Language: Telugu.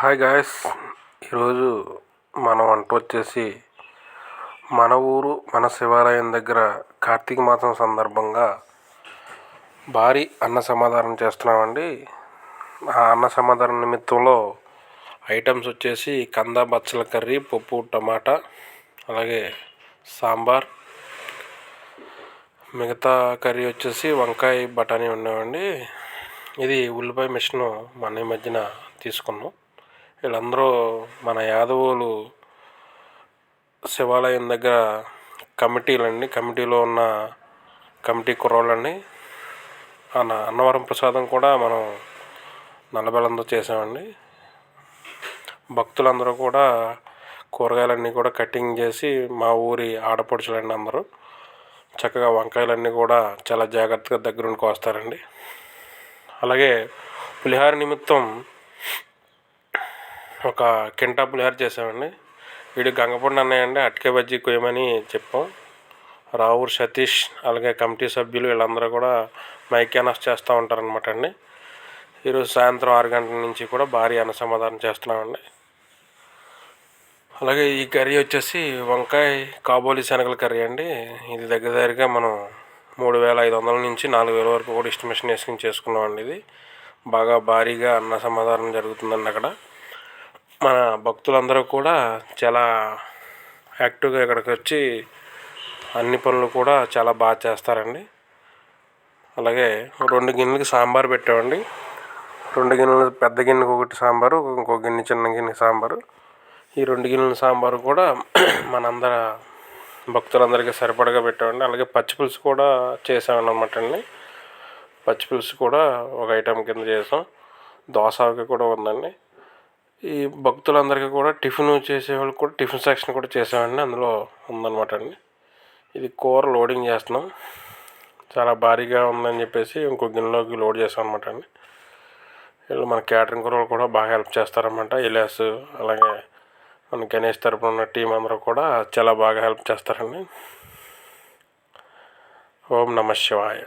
హాయ్ గాయస్ ఈరోజు మన వంట వచ్చేసి మన ఊరు మన శివాలయం దగ్గర కార్తీక మాసం సందర్భంగా భారీ అన్న సమాధానం చేస్తున్నామండి. ఆ అన్న సమాధానం నిమిత్తంలో ఐటమ్స్ వచ్చేసి కంద బచ్చల కర్రీ పప్పు టమాటా అలాగే సాంబార్ మిగతా కర్రీ వచ్చేసి వంకాయ బఠానీ ఉన్నామండి. ఇది ఉల్లిపాయ మిషన్ మన ఈ మధ్యన తీసుకున్నాం. వీళ్ళందరూ మన యాదవులు శివాలయం దగ్గర కమిటీలండి కమిటీలో ఉన్న కమిటీ కుర్రోళ్ళండి అన్న అన్నవరం ప్రసాదం కూడా మనం నల్లబెల్లంతో చేసామండి. భక్తులందరూ కూడా కూరగాయలన్నీ కూడా కటింగ్ చేసి మా ఊరి ఆడపడుచులండి అందరూ చక్కగా వంకాయలన్నీ కూడా చాలా జాగ్రత్తగా దగ్గరుండి కోస్తారండి. అలాగే పులిహార నిమిత్తం ఒక కింటా పులిహోర చేసామండి వీడు గంగపండు అన్నయ్య అండి అటుకే బజ్జీ కొయ్యమని చెప్పాం. రావూరు సతీష్ అలాగే కమిటీ సభ్యులు వీళ్ళందరూ కూడా మైక్ అనౌన్స్ చేస్తూ ఉంటారనమాట అండి. ఈరోజు సాయంత్రం ఆరు గంటల నుంచి కూడా భారీ అన్న సమాధానం చేస్తున్నామండి. అలాగే ఈ కర్రీ వచ్చేసి వంకాయ కాబోలి శనగల కర్రీ అండి. ఇది దగ్గర దగ్గరగా మనం మూడు వేల ఐదు వందల నుంచి నాలుగు వేల వరకు కూడా ఎస్టిమేషన్ వేసుకుని చేసుకున్నామండి ఇది. బాగా భారీగా అన్న సమాధానం జరుగుతుందండి అక్కడ. మన భక్తులందరూ కూడా చాలా యాక్టివ్గా ఇక్కడికి వచ్చి అన్ని పనులు కూడా చాలా బాగా చేస్తారండి. అలాగే రెండు గిన్నెలకి సాంబార్ పెట్టామండి. రెండు గిన్నెలు పెద్ద గిన్నెకి ఒకటి సాంబారు ఇంకో గిన్నె చిన్న గిన్నె సాంబారు. ఈ రెండు గిన్నెల సాంబారు కూడా మనందర భక్తులందరికీ సరిపడగా పెట్టామండి. అలాగే పచ్చిపులుసు కూడా చేసామన్నమాట అండి. పచ్చిపులుసు కూడా ఒక ఐటెం కింద చేసాం. దోసకి కూడా ఉందండి. ఈ భక్తులందరికీ కూడా టిఫిన్ చేసేవాళ్ళకి కూడా టిఫిన్ సెక్షన్ కూడా చేసామండి అందులో ఉందన్నమాట అండి. ఇది కూర లోడింగ్ చేస్తున్నాం. చాలా భారీగా ఉందని చెప్పేసి ఇంకో గిన్నెలోకి లోడ్ చేసాం అనమాట అండి. వీళ్ళు మన క్యాటరింగ్ కూడా కూడా బాగా హెల్ప్ చేస్తారన్నమాట. ఇలాస్ అలాగే మన గణేష్ తరపున ఉన్న టీం అందరూ కూడా చాలా బాగా హెల్ప్ చేస్తారండి. ఓం నమ శివాయ.